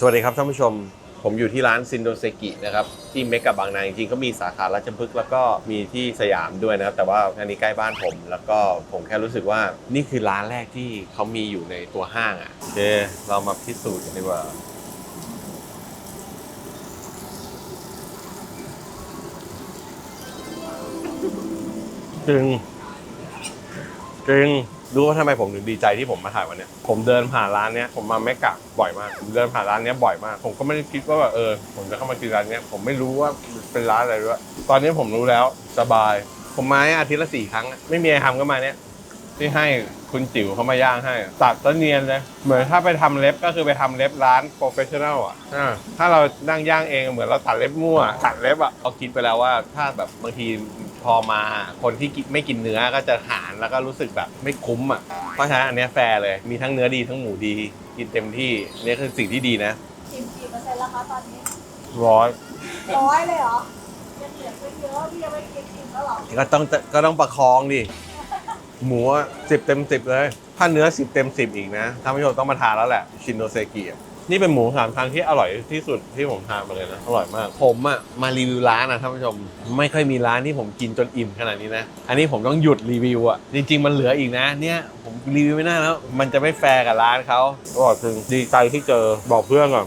สวัสดีครับท่านผู้ชม ผมอยู่ที่ร้านซินโดเซกินะครับที่เมกะบางนาจริงๆก็มีสาขาราชพฤกษ์แล้วก็มีที่สยามด้วยนะครับ แต่ว่าอันนี้ใกล้บ้านผม แล้วก็ผมแค่รู้สึกว่านี่คือร้านแรกที่เขามีอยู่ในตัวห้างอะโอเคเรามาพิสูจน์กันดีกว่าจริงจริง รู้ว่าทำไมผมถึงดีใจที่ผมมาถ่ายวันเนี้ยผมเดินผ่านร้านเนี้ยผมมาแมกกะบ่อยมากผมเดินผ่านร้านเนี้ยบ่อยมาก ผมก็ไม่ได้คิดว่าแบบเออ ผมจะเข้ามากินร้านเนี้ยผมไม่รู้ว่าเป็นร้านอะไรด้วยตอนนี้ผมรู้แล้วสบาย ผมมาอาทิตย์ละสี่ครั้งอะไม่มีอะไรทำก็มาเนี้ยที่ให้คุณจิ๋วเขามาย่างให้ตัดต้นเนียนเลยเหมือนถ้าไปทำเล็บก็คือไปทำเล็บร้านโปรเฟชชั่นแนลอะอ่าถ้าเรานั่งย่างเองเหมือนเราตัดเล็บมั่วตัดเล็บอะเราคิดไปแล้วว่าถ้าแบบบางที พอมาคนที่กินไม่กินเนื้อก็จะหารแล้วก็รู้สึกแบบไม่คุ้มอะเพราะฉะนั้นอันเนี้ยแฟร์เลยมีทั้งเนื้อดีทั้งหมูดี กินเต็มที่นี่คือสิ่งที่ดีนะชิมกี่เปอร์เซ็นต์แล้วคะตอนนี้ร้อยร้อยเลยเหรอยังเหลือไปเยอะพี่ยังไม่กินอิ่มแล้วเหรอก็ต้องก็ต้องประคองดิหมูสิบเต็มสิบเลย ถ้าเนื้อสิบเต็มสิบอีกนะท่านผู้ชมต้องมาทานแล้วแหละชินโนเซกิอะ นี่เป็นหมูสามชั้นที่อร่อยที่สุดที่ผมทานมาเลยนะอร่อยมาก ผมอะมารีวิวร้านนะท่านผู้ชม ไม่ค่อยมีร้านที่ผมกินจนอิ่มขนาดนี้นะ อันนี้ผมต้องหยุดรีวิวอะจริง ๆ มันเหลืออีกนะ เนี่ยผมรีวิวไม่ได้แล้ว มันจะไม่แฟร์กับร้านเขาอร่อยจริงดีใจที่เจอบอกเพื่อนก่อน